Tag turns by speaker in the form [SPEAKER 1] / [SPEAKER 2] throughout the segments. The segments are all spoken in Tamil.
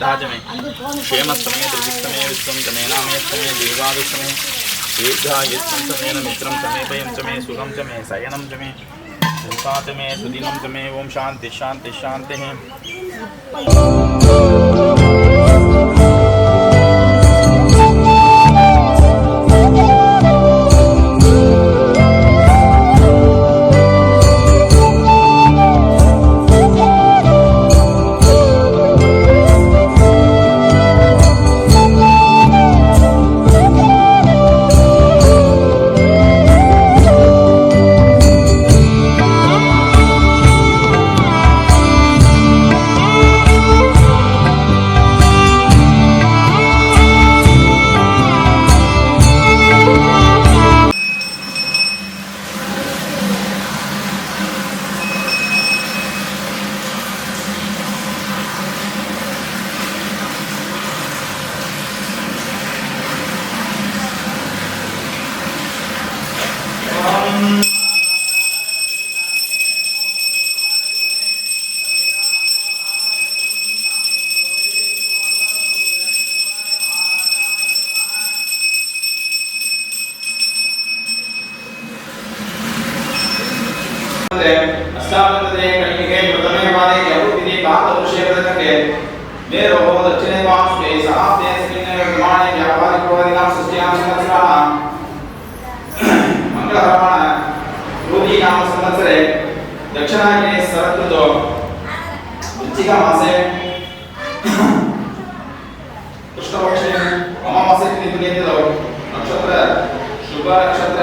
[SPEAKER 1] दाजमे क्षेमस्तमे दुर्भिस्तमे विश्वं च मेनामे स्तमे देवादिष्टमे दीर्घायुष्टं च मे भयं च मे सुखं च मे मे शांत में सुदिनम समय शांति शांति शांति ಅಕ್ಷಾಬದ್ಧತೆ ಕಣ್ಣಿಗೆ ಮೃತಮೇ ಬಾಧೆಗೆ ಔಟಿನಿ ಬಾಧ ವಿಷಯಕ್ಕೆ ಮೇರು ಹೋದ ರಚನೆ ವಾಂಶೆ ಸಹಾಬ್ದೆ ಸ್ನೇಹ ನಿರ್ಮಾಣ ವ್ಯಾಪಾರಿಕ ಹೋದಿನಾಂ ಸೃಷ್ಟಿಯಾಂ ಸಂವತ್ಸರ ಮಂಗಳ ಹರಮಾಣ ರೋಗಿ ನಾಮ ಸಂವತ್ಸರೆ ದಕ್ಷಿಣಾಗ್ನೇ ಸರತ್ವದು ವೃಚ್ಚಿಕ ಮಾಸೆ ಕೃಷ್ಣಪಕ್ಷೆ ಅಮಾವಾಸ್ಯೆ ನಿಮಗೆ ನಕ್ಷತ್ರ ಶುಭ ನಕ್ಷತ್ರ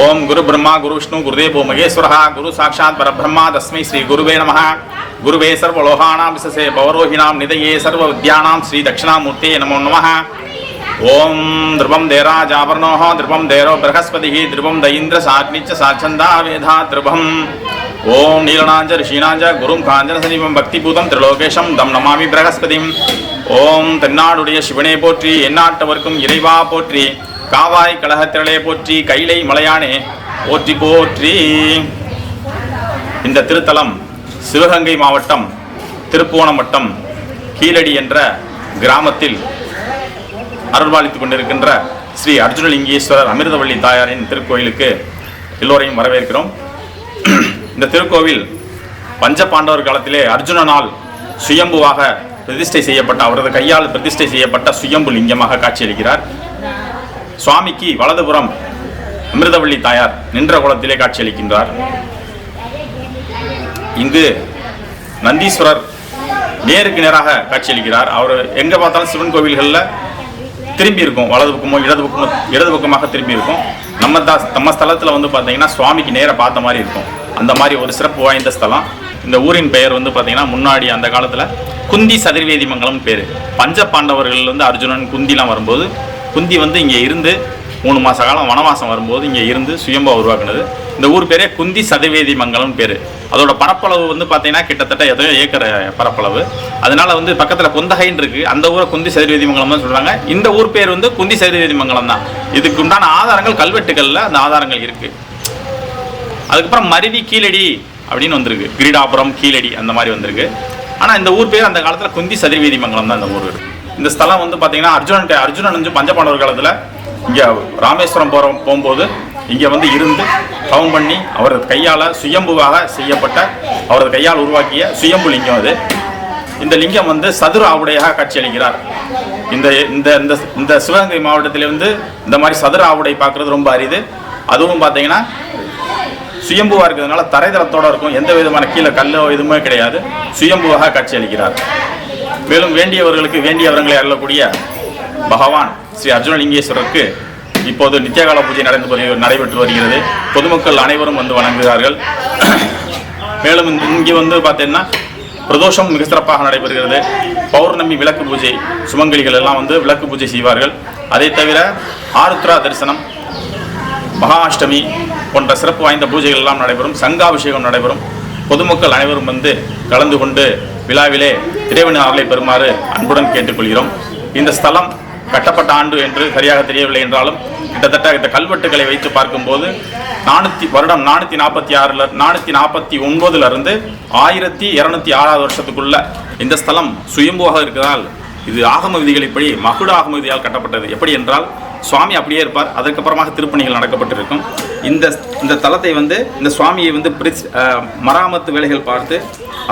[SPEAKER 1] ఓం గురు బ్రహ్మ గురు విష్ణు గురుదేవో మహేశ్వర గురు సాక్షాత్ పరబ్రహ్మ తస్మై శ్రీ గురువే నమ గురువే సర్వలోహానాం విశసే భవరోహిణాం నిదయే సర్వ విద్యానాం శ్రీ దక్షిణామూర్తే నమో నమ ఓం ధ్రువం దేరాజావర్ణో ధ్రువం దేరో బృహస్పతి ధ్రువం దయింద్ర సాగ్నిచ్చ సాక్షందా వేధా ధ్రువం ఓం నీలనాంజ ఋషీనాంజ గురుం కాంజన సమీపం భక్తిభూతం త్రిలోకేశం దం నమామి బృహస్పతిం ఓం தென்னாடுடைய சிவனே போற்றி எந்நாட்டவர்க்கும் இறைவா போற்றி காவாய் கழகத்திரளே போற்றி கைலை மலையானே போற்றி போற்றி இந்த திருத்தலம் சிவகங்கை மாவட்டம் திருப்புவனம் வட்டம் கீழடி என்ற கிராமத்தில் அருள்வாளித்துக் கொண்டிருக்கின்ற ஸ்ரீ அர்ஜுனலிங்கேஸ்வரர் அமிர்தவள்ளி தாயாரின் திருக்கோயிலுக்கு எல்லோரையும் வரவேற்கிறோம் இந்த திருக்கோவில் பஞ்ச பாண்டவர் காலத்திலே அர்ஜுனனால் சுயம்புவாக பிரதிஷ்டை செய்யப்பட்ட அவரது கையால் பிரதிஷ்டை செய்யப்பட்ட சுயம்பு லிங்கமாக காட்சியளிக்கிறார் சுவாமிக்கு வலதுபுறம் அமிர்தவள்ளி தாயார் நின்ற குளத்திலே காட்சியளிக்கின்றார் இங்கு நந்தீஸ்வரர் நேருக்கு நேராக காட்சியளிக்கிறார் அவர் எங்கே பார்த்தாலும் சிவன் கோவில்களில் திரும்பி இருக்கும் வலது பக்கமோ இடது பக்கமோ இடது பக்கமாக திரும்பி இருக்கும் நம்ம தா நம்ம ஸ்தலத்தில் வந்து பார்த்தீங்கன்னா சுவாமிக்கு நேராக பார்த்த மாதிரி இருக்கும் அந்த மாதிரி ஒரு சிறப்பு வாய்ந்த ஸ்தலம் இந்த ஊரின் பெயர் வந்து பார்த்தீங்கன்னா முன்னாடி அந்த காலத்தில் குந்தி சதுர்வேதி மங்கலம் பேர் பஞ்ச பாண்டவர்கள் வந்து அர்ஜுனன் குந்திலாம் வரும்போது குந்தி வந்து இங்கே இருந்து மூணு மாத காலம் வனவாசம் வரும்போது இங்கே இருந்து சுயம்பா உருவாக்குனது இந்த ஊர் பேரே குந்தி சதுவேதி மங்கலம் பேர் அதோட பரப்பளவு வந்து பார்த்தீங்கன்னா கிட்டத்தட்ட எதையோ ஏக்கர் பரப்பளவு அதனால் வந்து பக்கத்தில் குந்தகைன்னு இருக்குது அந்த ஊரை குந்தி சதுர்வேதி மங்கலம் தான் சொல்கிறாங்க இந்த ஊர் பேர் வந்து குந்தி சதுர்வேதி மங்கலம் தான் இதுக்கு உண்டான ஆதாரங்கள் கல்வெட்டுகளில் அந்த ஆதாரங்கள் இருக்குது அதுக்கப்புறம் மருவி கீழடி அப்படின்னு வந்திருக்கு கிரீடாபுரம் கீழடி அந்த மாதிரி வந்திருக்கு ஆனால் இந்த ஊர் பேர் அந்த காலத்தில் குந்தி சதுர்வேதி மங்கலம் தான் இந்த ஊர் இருக்குது இந்த ஸ்தலம் வந்து பார்த்தீங்கன்னா அர்ஜுனன் அர்ஜுனன் வந்து பஞ்சபாண்டவர் காலத்தில் இங்கே ராமேஸ்வரம் போகிற போகும்போது இங்கே வந்து இருந்து தவம் பண்ணி அவரது கையால் சுயம்புவாக செய்யப்பட்ட அவரது கையால் உருவாக்கிய சுயம்பு லிங்கம் அது இந்த லிங்கம் வந்து சதுர ஆவுடையாக காட்சியளிக்கிறார் இந்த இந்த இந்த இந்த சிவகங்கை மாவட்டத்திலிருந்து இந்த மாதிரி சதுர ஆவுடை பார்க்குறது ரொம்ப அரிது அதுவும் பார்த்தீங்கன்னா சுயம்புவாக இருக்கிறதுனால தரைதளத்தோடு இருக்கும் எந்த விதமான கீழே கல்லோ எதுவுமே கிடையாது சுயம்புவாக காட்சியளிக்கிறார் மேலும் வேண்டியவர்களுக்கு வேண்டிய அருளக்கூடிய பகவான் ஸ்ரீ அர்ஜுனலிங்கேஸ்வரருக்கு இப்போது நித்தியகால பூஜை நடந்து நடைபெற்று வருகிறது பொதுமக்கள் அனைவரும் வந்து வணங்குகிறார்கள் மேலும் இங்கே வந்து பார்த்தீங்கன்னா பிரதோஷம் மிக சிறப்பாக நடைபெறுகிறது பௌர்ணமி விளக்கு பூஜை சுமங்கலிகள் எல்லாம் வந்து விளக்கு பூஜை செய்வார்கள் அதை தவிர ஆருத்ரா தரிசனம் மகா அஷ்டமி போன்ற சிறப்பு வாய்ந்த பூஜைகள் எல்லாம் நடைபெறும் சங்காபிஷேகம் நடைபெறும் பொதுமக்கள் அனைவரும் வந்து கலந்து கொண்டு விழாவிலே இறைவன் அருளை பெறுமாறு அன்புடன் கேட்டுக்கொள்கிறோம் இந்த ஸ்தலம் கட்டப்பட்ட ஆண்டு என்று சரியாக தெரியவில்லை என்றாலும் கிட்டத்தட்ட இந்த கல்வெட்டுகளை வைத்து பார்க்கும்போது நானூற்றி வருடம் நானூற்றி நாற்பத்தி ஆறில் நானூற்றி நாற்பத்தி ஒன்பதுலேருந்து ஆயிரத்தி இரநூத்தி ஆறாவது வருஷத்துக்குள்ள இந்த ஸ்தலம் சுயம்புவாக இருக்கிறதால் இது ஆகம விதிகளின்படி மகுட ஆகம விதியால் கட்டப்பட்டது எப்படி என்றால் சுவாமி அப்படியே இருப்பார் அதற்கப்புறமாக திருப்பணிகள் நடக்கப்பட்டிருக்கும் இந்த இந்த தளத்தை வந்து இந்த சுவாமியை வந்து பிரிச் மராமத்து வேலைகள் பார்த்து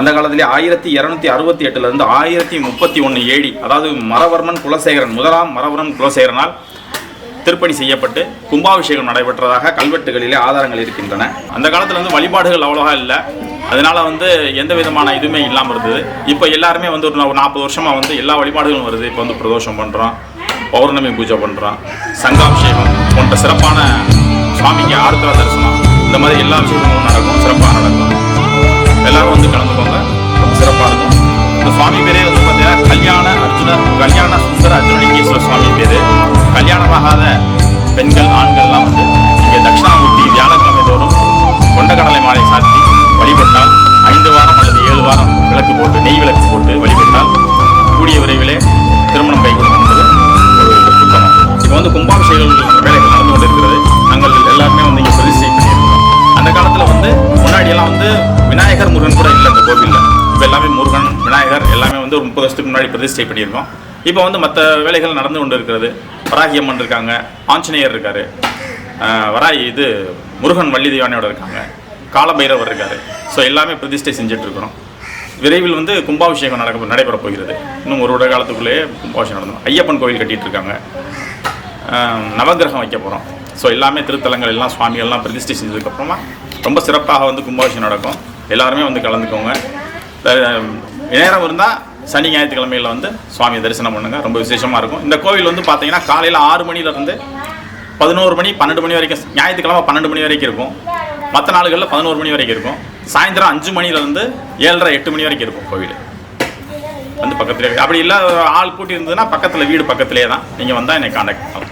[SPEAKER 1] அந்த காலத்திலே ஆயிரத்தி இரநூத்தி அறுபத்தி எட்டுலேருந்து ஆயிரத்தி முப்பத்தி ஒன்று ஏடி அதாவது மரவர்மன் குலசேகரன் முதலாம் மரவர்மன் குலசேகரனால் திருப்பணி செய்யப்பட்டு கும்பாபிஷேகம் நடைபெற்றதாக கல்வெட்டுகளிலே ஆதாரங்கள் இருக்கின்றன அந்த காலத்தில் வந்து வழிபாடுகள் அவ்வளோவா இல்லை அதனால் வந்து எந்த விதமான இதுவுமே இல்லாமல் இருந்தது இப்போ எல்லாருமே வந்து ஒரு நாற்பது வருஷமாக வந்து எல்லா வழிபாடுகளும் வருது இப்போ வந்து பிரதோஷம் பண்ணுறோம் பௌர்ணமி பூஜை பண்ணுறோம் சங்காபிஷேகம் போன்ற சிறப்பான சுவாமிக்கு ஆர்த்தர தரிசனம் இந்த மாதிரி எல்லா விஷயங்களும் நடக்கும் சிறப்பாக நடக்கும் எல்லோரும் வந்து கலந்துக்கோங்க ரொம்ப சிறப்பாக இருக்கும் இந்த சுவாமி பேரே வந்து பார்த்தீங்கன்னா கல்யாண அர்ஜுனர் கல்யாண சுந்தர அர்ஜுனலிங்கேஸ்வர சுவாமி பேர் கல்யாணமாகாத பெண்கள் ஆண்கள்லாம் வந்து இங்கே தட்சிணாமூர்த்தி வியாழக்கிழமை தோறும் கொண்டக்கடலை மாலை சாத்தி வழிபட்டால் ஐந்து வாரம் அல்லது ஏழு வாரம் விளக்கு போட்டு நெய் விளக்கு போட்டு வழிபட்டால் கூடிய விரைவிலே திருமணம் கைகூடும் இப்போ வந்து கும்பாபிஷேகம் வேலைகள் நடந்து கொண்டு இருக்கிறது நாங்கள் எல்லாருமே வந்து இங்கே பிரதிஷ்டை பண்ணியிருக்கிறோம் அந்த காலத்தில் வந்து முன்னாடியெல்லாம் வந்து விநாயகர் முருகன் கூட இல்லை அந்த கோவிலில் இப்போ எல்லாமே முருகன் விநாயகர் எல்லாமே வந்து ஒரு முப்பது வருஷத்துக்கு முன்னாடி பிரதிஷ்டை பண்ணியிருக்கோம் இப்போ வந்து மற்ற வேலைகள் நடந்து கொண்டு இருக்கிறது வராகியம்மன் இருக்காங்க ஆஞ்சநேயர் இருக்கார் வராய் இது முருகன் வள்ளி தெய்வானையோட இருக்காங்க காலபைரவர் இருக்கார் ஸோ எல்லாமே பிரதிஷ்டை இருக்கிறோம் விரைவில் வந்து கும்பாபிஷேகம் நடக்க நடைபெற போகிறது இன்னும் ஒரு உடல் காலத்துக்குள்ளேயே கும்பாபிஷேகம் நடந்தோம் ஐயப்பன் கோவில் கட்டிகிட்டு இருக்காங்க நவகிரகம் வைக்க போகிறோம் ஸோ எல்லாமே திருத்தலங்கள் எல்லாம் சுவாமிகள்லாம் பிரதிஷ்டை செஞ்சதுக்கப்புறமா ரொம்ப சிறப்பாக வந்து கும்பாபிஷேகம் நடக்கும் எல்லாருமே வந்து கலந்துக்கோங்க நேரம் இருந்தால் சனி ஞாயிற்றுக்கிழமையில் வந்து சுவாமி தரிசனம் பண்ணுங்கள் ரொம்ப விசேஷமாக இருக்கும் இந்த கோவில் வந்து பார்த்தீங்கன்னா காலையில் ஆறு மணிலேருந்து பதினோரு மணி பன்னெண்டு மணி வரைக்கும் ஞாயிற்றுக்கிழமை பன்னெண்டு மணி வரைக்கும் இருக்கும் மற்ற நாளுகளில் பதினோரு மணி வரைக்கும் இருக்கும் சாயந்தரம் அஞ்சு மணிலேருந்து ஏழரை எட்டு மணி வரைக்கும் இருக்கும் கோவில் வந்து பக்கத்துலேயே அப்படி இல்லை ஆள் கூட்டி இருந்ததுன்னா பக்கத்தில் வீடு பக்கத்துலேயே தான் நீங்கள் வந்தால் என்னை காண்டாக்ட் பண்ணலாம்